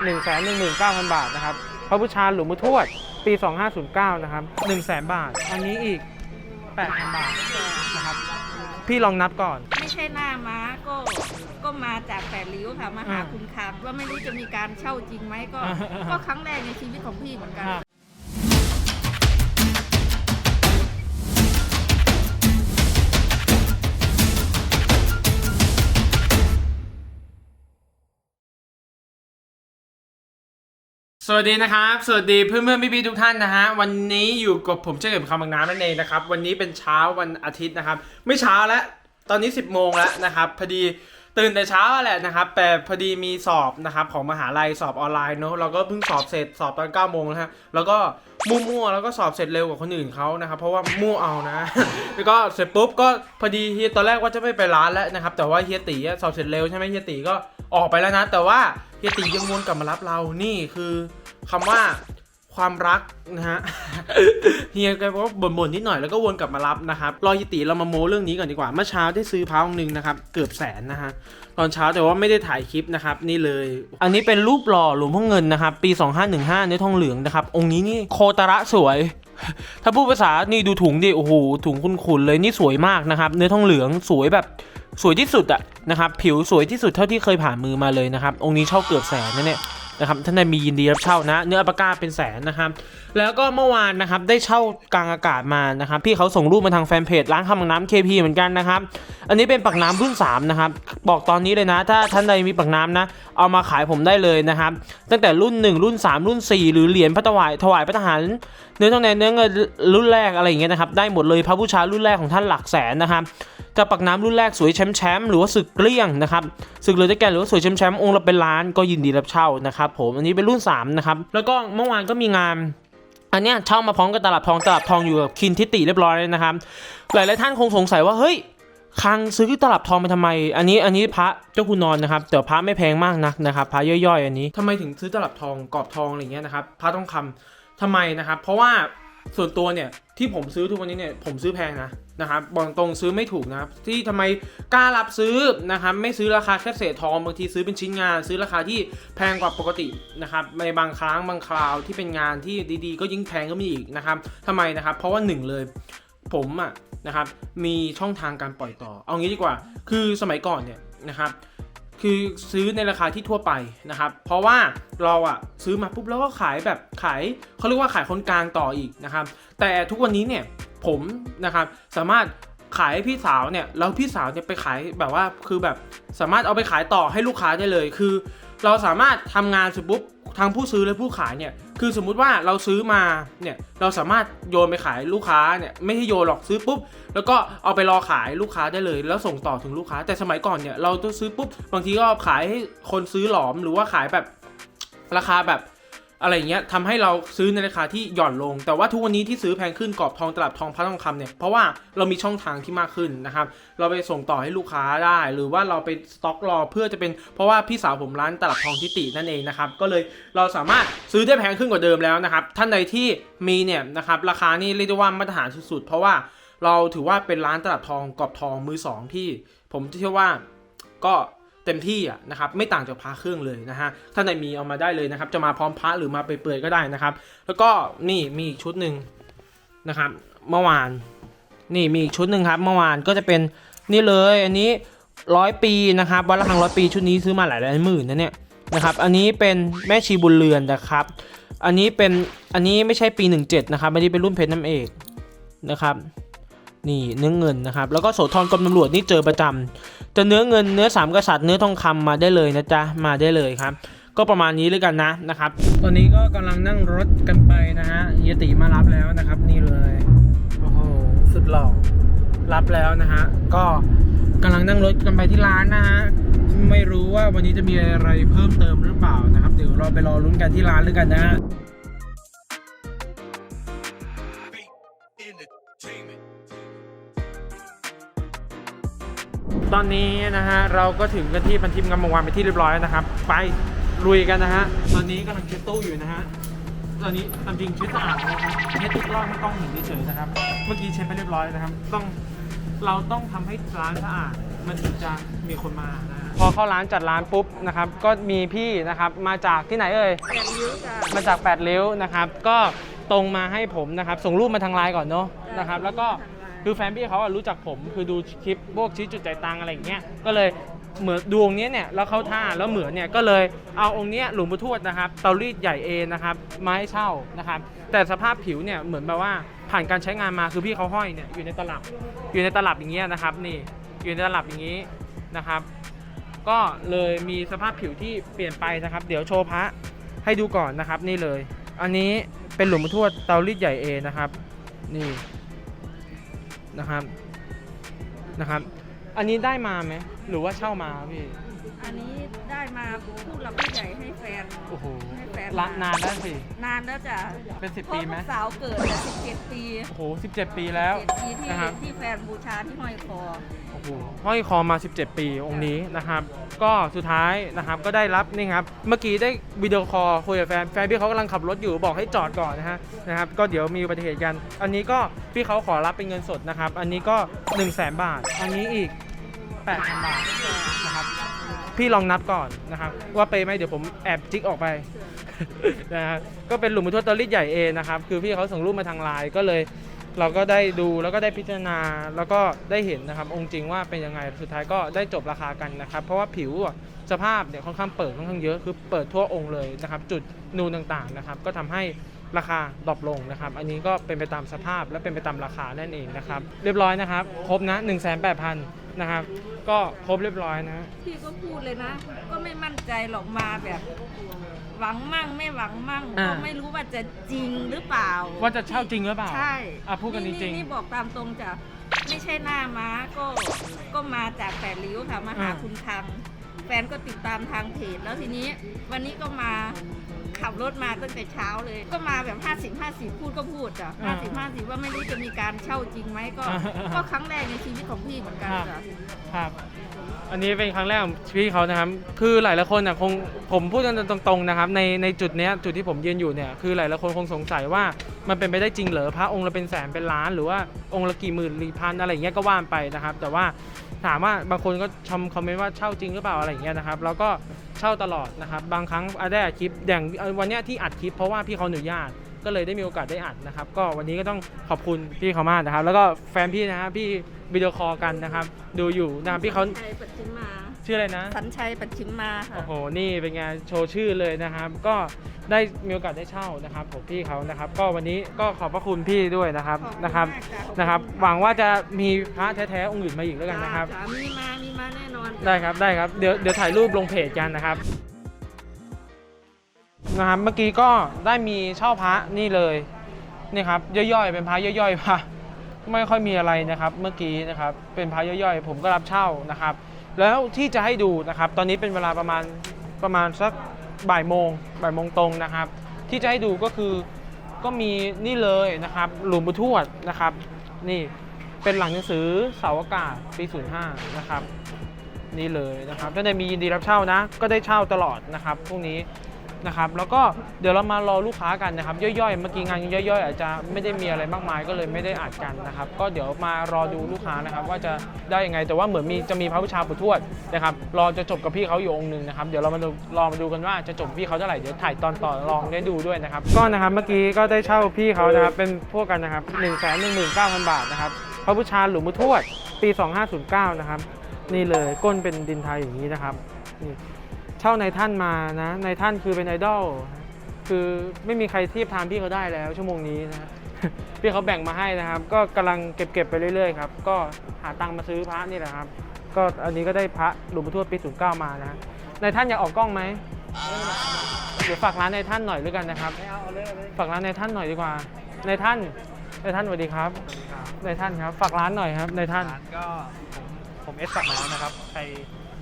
1 1 9 0 0 0 บาทนะครับพระพุทธชาหลวงปู่ทวดปี 2509 นะครับ1 0 0 0 0 0 บาท อันนี้อีก 8,000 บาทนะครับ พี่ลองนับก่อน ไม่ใช่หน้าม้าก็ก็มาจากแปดริ้วค่ะมาหาอ่าคุณคำว่าไม่รู้จะมีการเช่าจริงไหมก็อ่าก็ครั้งแรกในชีวิตของพี่เหมือนกัน อะ สวัสดีนะครับ สวัสดีเพื่อนเพื่อนพี่พี่ทุกท่านนะฮะ วันนี้อยู่กับผมเช่นเดิมคำบางน้ำนั่นเองนะครับ วันนี้เป็นเช้าวันอาทิตย์นะครับ ไม่เช้าแล้วตอนนี้ 10โมงแล้วนะครับ พอดีตื่นแต่เช้าแหละนะครับ แต่พอดีมีสอบนะครับของมหาลัยสอบออนไลน์เนอะเราก็เพิ่งสอบเสร็จสอบตอน9โมงนะฮะ แล้วก็มั่วๆแล้วก็สอบเสร็จเร็วกว่าคนอื่นเขานะครับ เพราะว่ามั่วเอานะ แล้วก็เสร็จปุ๊บก็พอดีเฮียตอนแรกว่าจะไม่ไปร้านแล้วนะครับ แต่ว่าเฮียตีสอบเสร็จเร็วใช่ไหมเฮียตีก็ออกไปแล้วนะ แต่ว่า เฮียตียังวนกลับมารับเรา นี่คือคำว่าความรักนะฮะเฮียแกบอกว่าบ่นๆนิดหน่อยแล้วก็วนกลับมารับนะครับรอเฮียตีเรามาโม้เรื่องนี้ก่อนดีกว่าเมื่อเช้าได้ซื้อพระองค์หนึ่งนะครับเกือบแสนนะฮะตอนเช้าแต่ว่าไม่ได้ถ่ายคลิปนะครับนี่เลย อันนี้เป็นรูปหล่อหลวงพ่อเงินนะครับปี 2515เนื้อทองเหลืองนะครับองค์นี้นี่โคตระสวย ถ้าพูดภาษานี่ดูถุงดิโอ้โหถุงขุนๆเลยนี่สวยมากนะครับ เนื้อทองเหลืองสวยแบบสวยที่สุดอะนะครับ ผิวสวยที่สุดเท่าที่เคยผ่านมือมาเลยนะครับ องค์นี้เช่าเกือบแสนนะเนี่ย นะครับท่านใดมียินดีรับเช่านะ เนื้ออัปปะก้าเป็นแสนนะครับแล้วก็เมื่อวานนะครับได้เช่ากลางอากาศมานะครับพี่เขาส่งรูปมาทางแฟนเพจร้านข้าวมังน้ำ KP เหมือนกันนะครับอันนี้เป็นปักน้ำรุ่น3นะครับบอกตอนนี้เลยนะ ถ้าท่านใดมีปักน้ำนะ เอามาขายผมได้เลยนะครับตั้งแต่รุ่น 1 รุ่น 3 รุ่น 4 หรือเหรียญพระถวายถวายพระทหารเนื้อทองแดงเนื้อเงินรุ่นแรกอะไรอย่างเงี้ยนะครับได้หมดเลยพระผู้ชารุ่นแรกของท่านหลักแสนนะครับ กับปักน้ำรุ่นแรกสวยแชมป์แชมป์หรือว่าศึกเกลี้ยงนะครับศึกเลยตะแกนหรือว่าสวยแชมป์แชมป์องค์ละเป็นล้านก็ยินดีรับเช่านะครับผมอันนี้เป็นรุ่น3นะครับแล้วก็เมื่อวานก็มีงานอันเนี้ยเช่ามาพร้อมกับตลับทองตลับทองอยู่กับคินทิติเรียบร้อยเลยนะครับหลายๆท่านคงสงสัยว่าเฮ้ยคังซื้อตลับทองไปทำไม อันนี้อันนี้พระเจ้าคุณนอนนะครับแต่พระไม่แพงมากนักนะครับพระย่อยๆ อันนี้ทำไมถึงซื้อตลับทองกรอบทองอะไรเงี้ยนะครับพระทองคำทำไมนะครับ เพราะว่าส่วนตัวเนี่ยที่ผมซื้อทุกวันนี้เนี่ยผมซื้อแพงนะ นะครับบอกตรงซื้อไม่ถูกนะครับ ที่ทำไมกล้ารับซื้อนะครับ ไม่ซื้อราคาแค่เศษทองบางทีซื้อเป็นชิ้นงาน ซื้อราคาที่แพงกว่าปกตินะครับในบางครั้งบางคราวที่เป็นงานที่ดีๆ ก็ยิ่งแพงก็มีอีกนะครับทำไมนะครับ เพราะว่าหนึ่งเลยผมอะนะครับมีช่องทางการปล่อยต่อ เอางี้ดีกว่า คือสมัยก่อนเนี่ยนะครับคือซื้อในราคาที่ทั่วไปนะครับ เพราะว่าเราอะซื้อมาปุ๊บแล้วก็ขายแบบขายเขาเรียกว่าขายคนกลางต่ออีกนะครับ แต่ทุกวันนี้เนี่ย ผมนะครับสามารถขายให้พี่สาวเนี่ยแล้วพี่สาวเนี่ยไปขายแบบว่าคือแบบสามารถเอาไปขายต่อให้ลูกค้าได้เลย คือ เราสามารถทำงานเสร็จปุ๊บทางผู้ซื้อและผู้ขายเนี่ยคือสมมุติว่าเราซื้อมาเนี่ยเราสามารถโยนไปขายลูกค้าเนี่ยไม่ให้โยนหรอกซื้อปุ๊บแล้วก็เอาไปรอขายลูกค้าได้เลย แล้วส่งต่อถึงลูกค้า แต่สมัยก่อนเนี่ยเราต้องซื้อปุ๊บบางทีก็ขายให้คนซื้อหลอมหรือว่าขายแบบราคาแบบ อะไรเงี้ยทำให้เราซื้อในราคาที่หย่อนลง แต่ว่าทุกวันนี้ที่ซื้อแพงขึ้นกรอบทองตลับทองพระทองคำเนี่ยเพราะว่าเรามีช่องทางที่มากขึ้นนะครับเราไปส่งต่อให้ลูกค้าได้ หรือว่าเราไปสต็อกรอเพื่อจะเป็นเพราะว่าพี่สาวผมร้านตลับทองทิตินั่นเองนะครับก็เลยเราสามารถซื้อได้แพงขึ้นกว่าเดิมแล้วนะครับท่านใดที่มีเนี่ยนะครับราคานี่เรียกได้ว่ามาตรฐานสุดๆเพราะว่าเราถือว่าเป็นร้านตลับทองกรอบทองมือสองที่ ผมเชื่อว่าก็ เต็มที่อะนะครับไม่ต่างจากพระเครื่องเลยนะฮะท่านใดมีเอามาได้เลยนะครับ จะมาพร้อมพระหรือมาเปื่อยๆก็ได้นะครับ แล้วก็นี่มีอีกชุดหนึ่งนะครับเมื่อวานนี่มีอีกชุดหนึ่งครับ เมื่อวานก็จะเป็นนี่เลยอันนี้ร้อยปีนะครับวัดระฆังร้อยปีชุดนี้ซื้อมาหลายหลายหมื่นนะเนี่ยนะครับอันนี้เป็นแม่ชีบุญเรือนนะครับ อันนี้เป็นอันนี้ไม่ใช่ปี 17 นะครับอันนี้เป็นรุ่นเพชรน้ำเอกนะครับ นี่เนื้อเงินนะครับ แล้วก็โสธรกรมตำรวจนี่เจอประจำจะเนื้อเงินเนื้อสามกษัตริย์เนื้อทองคำมาได้เลยนะจ๊ะมาได้เลยครับ ก็ประมาณนี้เลยกันนะนะครับ ตอนนี้ก็กำลังนั่งรถกันไปนะฮะเยติมารับแล้วนะครับ นี่เลยโอ้โหสุดหล่อรับแล้วนะฮะก็กำลังนั่งรถกันไปที่ร้านนะฮะไม่รู้ว่าวันนี้จะมีอะไรเพิ่มเติมหรือเปล่านะครับเดี๋ยวเราไปรอลุ้นกันที่ร้านเลยกันนะฮะ ตอนนี้นะฮะเราก็ถึงกันที่พันทิพย์งามวงศ์วานไปนที่เรียบร้อยแล้วนะครับ ไปลุยกันนะฮะตอนนี้กำลังเช็ดตู้อยู่นะฮะตอนนี้ตามจริงเช็ดสะอาดนะครับเช็ดทุกรอบไม่ต้องเห็นเฉยๆนะครับ เมื่อกี้เช็ดไปเรียบร้อยแล้วนะครับ ต้องเราต้องทำให้ร้านสะอาดมันถึงจะมีคนมานะฮะพอเข้าร้านจัดร้านปุ๊บนะครับ ก็มีพี่นะครับมาจากที่ไหนเอ่ยแปดริ้วจ้ะมาจาก8ริ้วนะครับ ก็ตรงมาให้ผมนะครับ ส่งรูปมาทางไลน์ก่อนเนาะจ้ะนะครับ แล้วก็ทางไลน์ คือแฟนพี่เขาอะรู้จักผมคือดูคลิปพวกชี้จุดใจายตังอะไรอย่างเงี้ยก็เลยเหมือนดวงนี้ยเนี่ยแล้วเข้าท่าแล้วเหมือนเนี่ยก็เลยเอาองค์เนี้ยหลวงปู่ทวดนะครับเตารีดใหญ่เอนะครับมาให้เช่านะครับแต่สภาพผิวเนี่ยเหมือนแบบว่าผ่านการใช้งานมาคือพี่เขาห้อยเนี่ยอยู่ในตลับอยู่ในตลับอย่างเงี้ยนะครับนี่อยู่ในตลับอย่างนี้นะครับ ก็เลยมีสภาพผิวที่เปลี่ยนไปนะครับ เดี๋ยวโชว์พระให้ดูก่อนนะครับนี่เลย อันนี้เป็นหลวงปู่ทวดเตารีดใหญ่เอนะครับ นี่ นะครับนะครับ อันนี้ได้มาไหมหรือว่าเช่ามาพี่ อันนี้ ผู้หลักผู้ใหญ่ให้แฟน โอ้โหให้แฟน ละนานแล้วสิ นานแล้วจ้ะเป็น10พราะปีไหมลูกสาวเกิดแต่สิบเจ็ดปีโอ้โห 17 ปีแล้วเจ็ดปีที่นะครับ ที่แฟนบูชาที่ห้อยคอ โอ้โหห้อยคอมา 17 ปีองค์นี้นะครับ ก็สุดท้ายนะครับก็ได้รับนี่ครับ เมื่อกี้ได้วิดีโอคอลคุยกับแฟน แฟนพี่เขากำลังขับรถอยู่บอกให้จอดก่อนนะฮะนะครับ ก็เดี๋ยวมีอุบัติเหตุกัน อันนี้ก็พี่เขาขอรับเป็นเงินสดนะครับ อันนี้ก็ 1 0 0 0 0แบาท อันนี้อีก 8,000 บาทนะครับ พี่ลองนับก่อนนะครับว่าเปย์ไหมเดี๋ยวผมแอบจิกออกไปนะครับก็เป็นหลุมมุทวดตอรี่ใหญ่เอนะครับคือพี่เขาส่งรูปมาทางไลน์ก็เลยเราก็ได้ดูแล้วก็ได้พิจารณาแล้วก็ได้เห็นนะครับ องค์จริงว่าเป็นยังไงสุดท้ายก็ได้จบราคากันนะครับ เพราะว่าผิวสภาพเนี่ยค่อนข้างเปิดค่อนข้างเยอะคือเปิดทั่วองค์เลยนะครับ จุดนูนต่างๆนะครับ ก็ทำให้ราคาดรอปลงนะครับ อันนี้ก็เป็นไปตามสภาพและเป็นไปตามราคานั่นเองนะครับ เรียบร้อยนะครับ ครบนะ 1 8 0 0 0 นะครับ ก็ครบเรียบร้อยนะ พี่ก็พูดเลยนะ ก็ไม่มั่นใจหรอกมาแบบ หวังมั่งไม่หวังมั่งอ่า ก็ไม่รู้ว่าจะจริงหรือเปล่าว่าจะเช่าจริงหรือเปล่าใช่อะพูดกันจริงๆนี่บอกตามตรงจ้ะไม่ใช่หน้าม้าก็ก็มาจากแปดริ้วค่ะมาหาอ่า คุณทางแฟนก็ติดตามทางเพจแล้วทีนี้ วันนี้ก็มา ขับรถมาตั้งแต่เช้าเลย ก็มาแบบ 50 50 พูดก็พูดจ้ะ50 50 ว่าไม่รู้จะมีการเช่าจริงไหมก็ก็ครั้งแรกในชีวิตของพี่เหมือนกันจ้ะครับ อันนี้เป็นครั้งแรกของพี่เขานะครับ คือหลายหลายๆคนน่ะคงผมพูดกันตรงๆนะครับ ในในจุดเนี้ยจุดที่ผมยืนอยู่เนี่ยคือหลายหลายๆคนคงสงสัยว่ามันเป็นไปได้จริงเหรอพระองค์ละเป็นแสนเป็นล้าน หรือว่าองค์ละกี่หมื่นหรือพันอะไรอย่างเงี้ยก็ว่านไปนะครับ แต่ว่า ถามว่าบางคนก็ชมคอมเมนต์ว่าเช่าจริงหรือเปล่าอะไรอย่างเงี้ยนะครับแล้วก็เช่าตลอดนะครับบางครั้งอาได้อัดคลิปอย่างวันเนี้ยที่อัดคลิปเพราะว่าพี่เขาอนุญาตก็เลยได้มีโอกาสได้อัดนะครับ ก็วันนี้ก็ต้องขอบคุณพี่เขามากนะครับ แล้วก็แฟนพี่นะครับพี่วิดีโอคอลกันนะครับ ดูอยู่นะครับพี่เขาสัญชัยปัจฉิมมา ชื่ออะไรนะ สัญชัยปัจฉิมมาค่ะ โอ้โห นี่เป็นไงโชว์ชื่อเลยนะครับ ก็ได้มีโอกาสได้เช่านะครับผมพี่เขานะครับ ก็วันนี้ก็ขอบพระคุณพี่ด้วยนะครับขอบคุณนะครับมากจ้ะนะครับ หวังว่าจะมีพระแท้ๆองค์อื่นมาอีกแล้วกันนะครับ จ้มีมา มีมาแน่นอน ได้ครับได้ครับเดี๋ยวเดี๋ยวถ่ายรูปลงเพจกันนะครับนะครับเมื่อกี้ก็ได้มีเช่าพระนี่เลยนี่ครับย่อยๆ เป็นพระย่อยๆพระไม่ค่อยมีอะไรนะครับ เมื่อกี้นะครับเป็นพระย่อยๆ ผมก็รับเช่านะครับ แล้วที่จะให้ดูนะครับ ตอนนี้เป็นเวลาประมาณประมาณสักบ่ายโมงบ่ายโมงตรงนะครับ ที่จะให้ดูก็คือก็มีนี่เลยนะครับ หลวงปู่ทวดนะครับ นี่เป็นหลังหนังสือเสาอากาศปี 05 นะครับ นี่เลยนะครับถ้าในมียินดีรับเช่านะ ก็ได้เช่าตลอดนะครับพวกนี้ นะครับแล้วก็เดี๋ยวเรามารอลูกค้ากันนะครับย่อยๆเมื่อกี้งานย่อยๆ อาจจะไม่ได้มีอะไรมากมายก็เลยไม่ได้อัดกันนะครับก็เดี๋ยวมารอดูลูกค้านะครับว่าจะได้ยังไง แต่ว่าเหมือนมีจะมีพระบูชาปู่ทวดนะครับรอจะจบกับพี่เขาอยู่องค์หนึ่งนะครับเดี๋ยวเรามาดูรอมาดูกันว่าจะจบพี่เขาเท่าไหร่เดี๋ยวถ่ายตอนต่อลองได้ดูด้วยนะครับก็นะครับเมื่อกี้ก็ได้เช่าพี่เขานะครับเป็นพวกกันนะครับ1นึ่งแสนหนึ่งหมื่นเก้าพันบาทนะครับพระบูชาหลวงปู่ทวดปี 2509นะครับนี่เลยก้นเป็นดินไทยอย่างนี้นะครับนี่ เช่าในท่านมานะในท่านคือเป็นไอดอลคือไม่มีใครเทียบทานพี่เขาได้แล้วชั่วโมงนี้นะพี่เขาแบ่งมาให้นะครับ ก็กำลังเก็บเก็บไปเรื่อยๆครับก็หาตังค์มาซื้อพระนี่แหละครับ ก็อันนี้ก็ได้พระหลวงปู่ทวดปี09มานะในท่านอยากออกกล้องไหมเดี๋ยวฝากร้านในท่านหน่อยด้วยกันนะครับฝากร้านในท่านหน่อยดีกว่า ในท่านในท่านสวัสดีครับในท่านครับฝากร้านหน่อยครับในท่านร้านก็ผมผมเอสสักน้ำนะครับใคร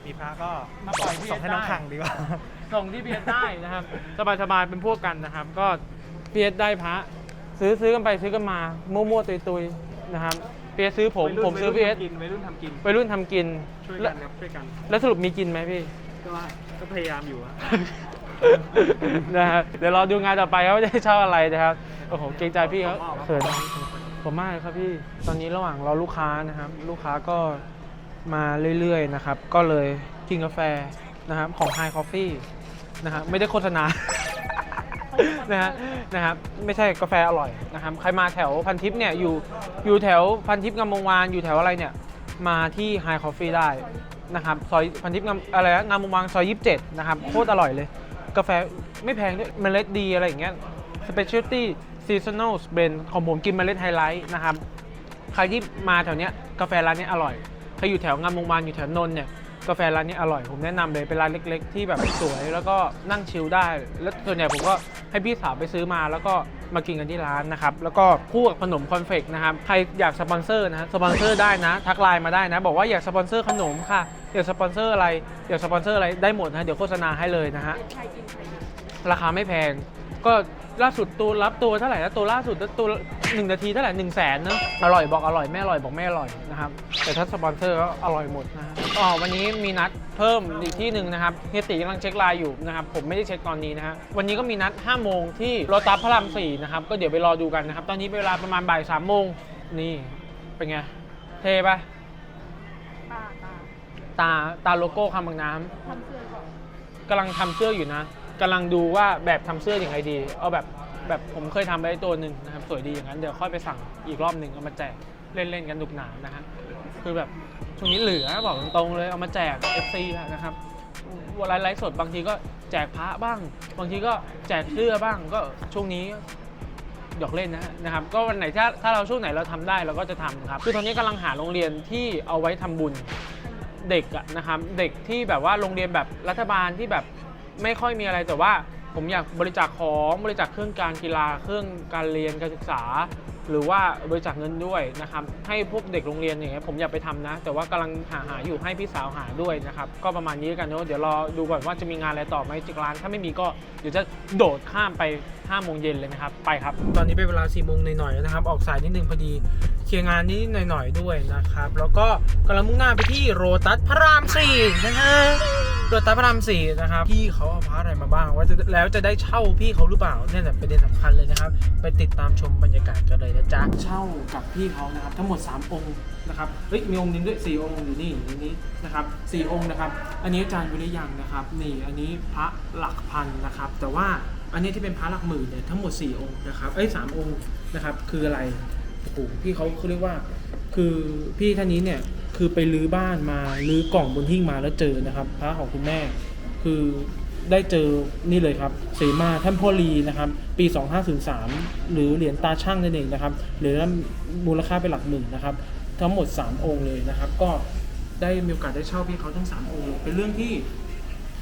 มีพระก็มาปล่อยที่ส่งให้น้องได้ ขังดีกว่า ส่งที่พีเอสได้นะครับ สบายๆเป็นพวกกันนะครับ ก็พีเอสได้พระ ซื้อซื้อกันไปซื้อกันมามั่วๆตุยๆนะครับพีเอสซื้อผมผมซื้อพีเอสกินวัยรุ่นทำกิน ไปรุ่นทำกินช่วยแล้กัวนครับช่วยกัน แล้วสรุปมีกินไหมพี่ ก็ก็พยายามอยู่อะนะครับเดี๋ยวรอดูงานต่อไปเขาจะได้เช่าอะไรนะครับโอ้โหเกรงใจพี่เขาเขินผมมากเลยครับพี่ตอนนี้ระหว่างรอลูกค้านะครับ ลูกค้าก็ มาเรื่อยๆนะครับ ก็เลยกินกาแฟนะครับของ High Coffee นะครับไม่ได้โฆษณา นะฮะนะครับไม่ใช่กาแฟอร่อยนะครับใครมาแถวพันทิพย์เนี่ยอยู่อยู่แถวพันทิพย์งามวงวานอยู่แถวอะไรเนี่ยมาที่ High Coffee ได้นะครับซอยพันทิพย์งามอะไรนะงามวงวานซอย 27 นะครับโคตรอร่อยเลย กาแฟไม่แพงด้วยเมล็ดดีอะไรอย่างเงี้ย Specialty Seasonal Blend ของผมกินเมล็ดไฮไลท์นะครับ ใครที่มาแถวเนี้ยกาแฟร้านเนี้ยอร่อย ใครอยู่แถวงามวงวานอยู่แถวนนท์เนี่ยกาแฟร้านนี้อร่อยผมแนะนำเลยเป็นร้านเล็ก ๆ ที่แบบสวยแล้วก็นั่งชิลได้ แล้วส่วนใหญ่ผมก็ให้พี่สาวไปซื้อมา แล้วก็มากินกันที่ร้านนะครับ แล้วก็คู่กับขนมคอนเฟกนะครับ ใครอยากสปอนเซอร์นะฮะสปอนเซอร์ได้นะ ทักไลน์มาได้นะ บอกว่าอยากสปอนเซอร์ขนมค่ะอยากสปอนเซอร์อะไรอยากสปอนเซอร์อะไรได้หมดนะเดี๋ยวโฆษณาให้เลยนะฮะราคาไม่แพง ก็ล่าสุดตัวรับตัวเท่าไหร่นะตัวล่าสุดตัว หนึ่งนาทีเท่าไหร่หนึ่งแสนนะอร่อยบอกอร่อยไม่อร่อยบอกไม่อร่อยนะครับแต่ถ้าสปอนเซอร์ก็อร่อยหมดนะฮะอ๋อวันนี้มีนัดเพิ่มอีกที่หนึ่งนะครับเฮียตีกำลังเช็คไลน์อยู่นะครับผมไม่ได้เช็คตอนนี้นะฮะวันนี้ก็มีนัด5โมงที่โรตัสพระราม4นะครับก็เดี๋ยวไปรอดูกันนะครับตอนนี้เวลาประมาณบ่าย3โมงนี่เป็นไงเทปะตาตาตาตาโลโก้คำบางน้ำทำเสื้อก่อนกำลังทำเสื้ออยู่นะกำลังดูว่าแบบทำเสื้ออย่างไรดี เอาแบบ แบบผมเคยทำไปตัวหนึ่งนะครับสวยดีอย่างนั้นเดี๋ยวค่อยไปสั่งอีกรอบหนึ่งเอามาแจกเล่นๆกันหนุกหนานนะฮะคือแบบช่วงนี้เหลือบอกตรงๆเลยเอามาแจก FC นะครับวลาไลฟ์สดบางทีก็แจกพระบ้าง บางทีก็แจกเสื้อบ้างก็ช่วงนี้หยอกเล่นนะนะครับก็วันไหนถ้าถ้าเราช่วงไหนเราทำได้เราก็จะทำครับคือตอนนี้กำลังหาโรงเรียนที่เอาไว้ทำบุญเด็กนะครับเด็กที่แบบว่าโรงเรียนแบบรัฐบาลที่แบบไม่ค่อยมีอะไรแต่ว่า ผมอยากบริจาคของบริจาคเครื่องการกีฬาเครื่องการเรียนการศึกษา หรือว่าบริจาคเงินด้วยนะครับให้พวกเด็กโรงเรียนอย่างเงี้ยผมอยากไปทำนะ แต่ว่ากำลังหาหาอยู่ให้พี่สาวหาด้วยนะครับก็ประมาณนี้กันเนอะเดี๋ยวรอดูก่อนว่าจะมีงานอะไรต่อไหมจากร้าน ถ้าไม่มีก็เดี๋ยวจะโดดข้ามไป5โมงเย็นเลยนะครับไปครับ ตอนนี้เป็นเวลา4โมงหน่อยๆนะครับ ออกสายนิดนึงพอดีเคลียร์งานนิดหน่อยๆด้วยนะครับ แล้วก็กำลังมุ่งหน้าไปที่โรตัสพระรามสี่นะฮะ โรตัสพระรามสี่นะครับพี่เขาเอาพระอะไรมาบ้างว่าแล้วจะได้เช่าพี่เขาหรือเปล่าเนี่ยแหละประเด็นสำคัญเลยนะครับ ไปติดตามชมบรรยากาศกันเลยนะจ๊ะเช่ากับพี่เขานะครับ ทั้งหมด 3 องค์นะครับเฮ้ยมีองค์นึงด้วย4องค์อยู่นี่อยู่นี่นะครับสี่องค์นะครับ อันนี้อาจารย์วิริยังนะครับ นี่อันนี้พระหลักพันนะครับ แต่ว่าอันนี้ที่เป็นพระหลักหมื่นเนี่ยทั้งหมด 4 องค์นะครับเอ้ยสามองค์นะครับ คืออะไรโอ้โหพี่เขาเขาเรียกว่า คือพี่ท่านนี้เนี่ย คือไปรื้อบ้านมารื้อกล่องบนหิ้งมาแล้วเจอนะครับ พระของคุณแม่ คือได้เจอนี่เลยครับเสมาท่านพ่อลีนะครับ ปี 2503 หรือเหรียญตาช่างนั่นเองนะครับหรียญนั้นมูลค่าเป็นหลักหมื่นนะครับ ทั้งหมด 3 องค์เลยนะครับ ก็ได้มีโอกาสได้เช่าพี่เขาทั้ง 3 องค์เลยเป็นเรื่องที่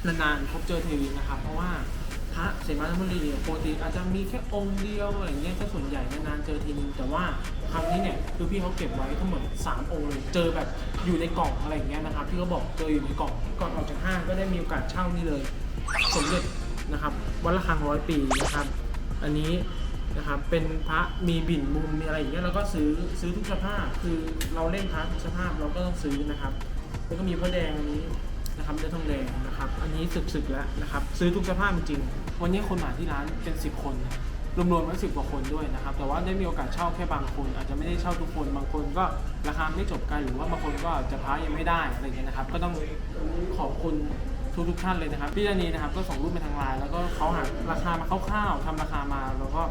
นานๆพบเจอทีนะครับ เพราะว่า พระเสมาท่านพ่อลีเนี่ยปกติอาจจะมีแค่องค์เดียวอะไรเงี้ยถ้าส่วนใหญ่นานๆเจอทีนึงแต่ว่าครั้งนี้เนี่ยคือพี่เขาเก็บไว้ทั้งหมด3องค์เลยเจอแบบอยู่ในกล่องอะไรเงี้ยนะครับพี่เขาบอกเจออยู่ในกล่องก่อนออกจากห้างก็ได้มีโอกาสเช่านี่เลย สมเด็จนะครับวัดละคังร้อยปีนะครับอันนี้นะครับเป็นพระมีบิ่นมุมมีอะไรอย่างเงี้ยเราก็ซื้อซื้อทุกสภาพคือเราเล่นพระทุกสภาพเราก็ต้องซื้อนะครับแล้วก็มีพระแดงอันนี้ นะครับเนื้อทองแดงนะครับ อันนี้สึกๆแล้วนะครับ ซื้อทุกสภาพจริง วันนี้คนมาที่ร้านเป็น 10 คนรวมๆแล้วสิบกว่าคนด้วยนะครับ แต่ว่าได้มีโอกาสเช่าแค่บางคน อาจจะไม่ได้เช่าทุกคน บางคนก็ราคาไม่จบกันหรือว่าบางคนก็จะพระยังไม่ได้อะไรเงี้ยนะครับ ก็ต้องขอบคุณทุกทุกท่านเลยนะครับพี่ธนีนะครับก็ส่งรูปมาทางไลน์แล้วก็เขาหาราคามาคร่าวๆทำราคามาแล้วก็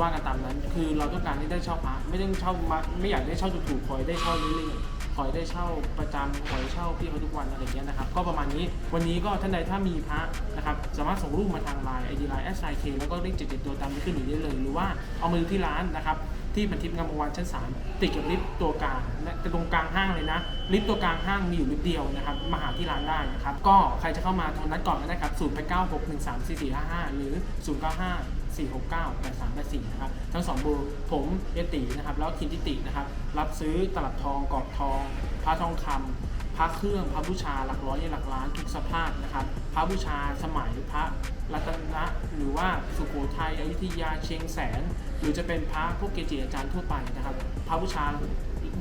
ว่ากันตามนั้น คือเราต้องการที่ได้เช่าพระไม่ต้องเช่ามาไม่อยากได้เช่าถูกๆขอให้ได้เช่าเรื่อยๆ ขอให้ได้เช่าประจำขอให้เช่าพี่เขาทุกวันอะไรอย่างเงี้ยนะครับ ก็ประมาณนี้วันนี้ก็ท่านใดถ้ามีพระนะครับสามารถส่งรูปมาทางไลน์ไอดีไลน์แอสไซเคแล้วก็เลขเจ็ดตัวตามที่ขึ้นอยู่ได้เลย หรือว่าเอามาดูที่ร้านนะครับที่พันทิพย์งามวงศ์วันชั้น3ติดกับลิฟต์ตัวกลางและตรงกลางห้างเลยนะ ลิฟต์ตัวกลางห้างมีอยู่ลิฟต์เดียวนะครับมาหาที่ร้านได้นะครับ ก็ใครจะเข้ามาโทรนัดก่อนก็ได้ครับ0 9 6 1 3 4 4 5 5หกหนึ่งสามสี่สี่ห้าห้าหรือ0 9 5 4 6 9 8 469 83 84นะครับทั้งสองเบอร์ผมเยตินะครับแล้วคินทิตินะครับรับซื้อตลับทองกรอบทองพระทองคำพระเครื่องพระบูชาหลักร้อยหลักล้านทุกสภาพนะครับพระบูชาสมัยพระรัตนะหรือว่าสุโขทัยอยุธยาเชียงแสน หรือจะเป็นพระพวกเกจิอาจารย์ทั่วไปนะครับ พระบูชา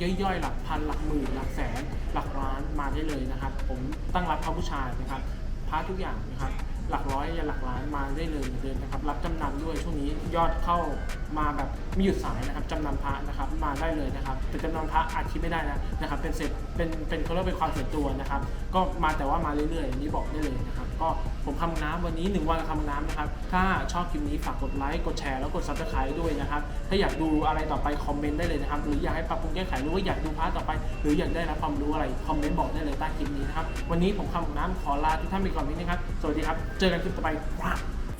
ย่อยๆ หลักพันหลักหมื่นหลักแสน หลักล้านมาได้เลยนะครับ ผมตั้งรับพระบูชานะครับพระทุกอย่างนะครับ หลักร้อยยันหลักล้านมาได้เลยเดินนะครับรับจำนำด้วยช่วงนี้ยอดเข้ามาแบบไม่หยุดสายนะครับจำนำพระนะครับมาได้เลยนะครับแต่จำนำพระอาจคิดไม่ได้นะนะครับเป็นเสร็จ เป็นเป็นเขาเรียกเป็นความส่วนตัวนะครับ ก็มาแต่ว่ามาเรื่อยๆอันนี้บอกได้เลยนะครับ ก็ผมทำน้ำวันนี้ 1 วันทำน้ำนะครับ ถ้าชอบคลิปนี้ฝากกดไลค์กดแชร์แล้วกดซับสไครต์ด้วยนะครับ ถ้าอยากดูอะไรต่อไปคอมเมนต์ได้เลยนะครับ หรืออยากให้ปรับปรุงแก้ไขหรือว่าอยากดูพาร์ทต่อไป หรืออยากได้รับความรู้อะไรคอมเมนต์บอกได้เลยใต้คลิปนี้นะครับวันนี้ผมทำน้ำขอลาทุกท่านไปก่อนนิดนึงครับสวัสดีครับเจอกันคลิปต่อไป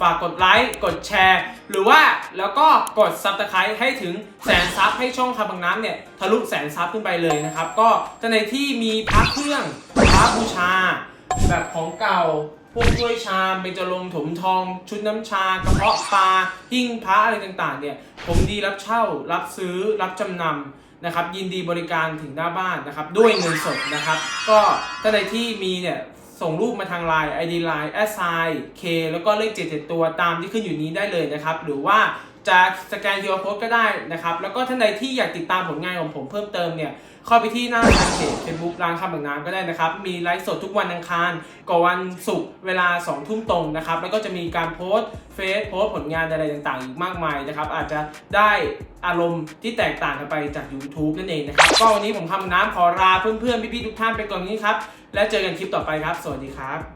ฝากกดไลค์ กดแชร์ หรือว่าแล้วก็กดซับสไครต์ให้ถึงแสนซับให้ช่องคำบางน้ำเนี่ยทะลุแสนซับขึ้นไปเลยนะครับ ก็จะในที่มีพระเครื่องพระบูชา แบบของเก่าพวกถ้วยชามเบญจรงถมทอง ชุดน้ำชากระเพาะปลาหิ้งพระอะไรต่างๆ เนี่ย ผมดีรับเช่า รับซื้อรับจำนำนะครับ ยินดีบริการถึงหน้าบ้านนะครับ ด้วยเงินสดนะครับ ก็ถ้าในที่มีเนี่ย ส่งรูปมาทางไลน์ ID Line s i k แล้วก็เลข 77 ตัวตามที่ขึ้นอยู่นี้ได้เลยนะครับ หรือว่า จะสแกน QR Code ก็ได้นะครับ แล้วก็ท่านใดที่อยากติดตามผลงานของผมเพิ่มเติมเนี่ยเข้าไปที่หน้าทางเพจ Facebook ร้านคำบางน้ำก็ได้นะครับ มีไลฟ์สดทุกวันอังคารกับวันศุกร์เวลา2ทุ่มตรงนะครับ แล้วก็จะมีการโพสต์เฟซโพสต์ผลงานอะไรต่างๆอีกมากมายนะครับ อาจจะได้อารมณ์ที่แตกต่างกันไปจาก YouTube นั่นเองนะครับ ก็วันนี้ผมคำบางน้ำขอลาเพื่อนๆ พี่ๆ ทุกท่านไปก่อนนี้ครับ แล้วเจอกันคลิปต่อไปครับ สวัสดีครับ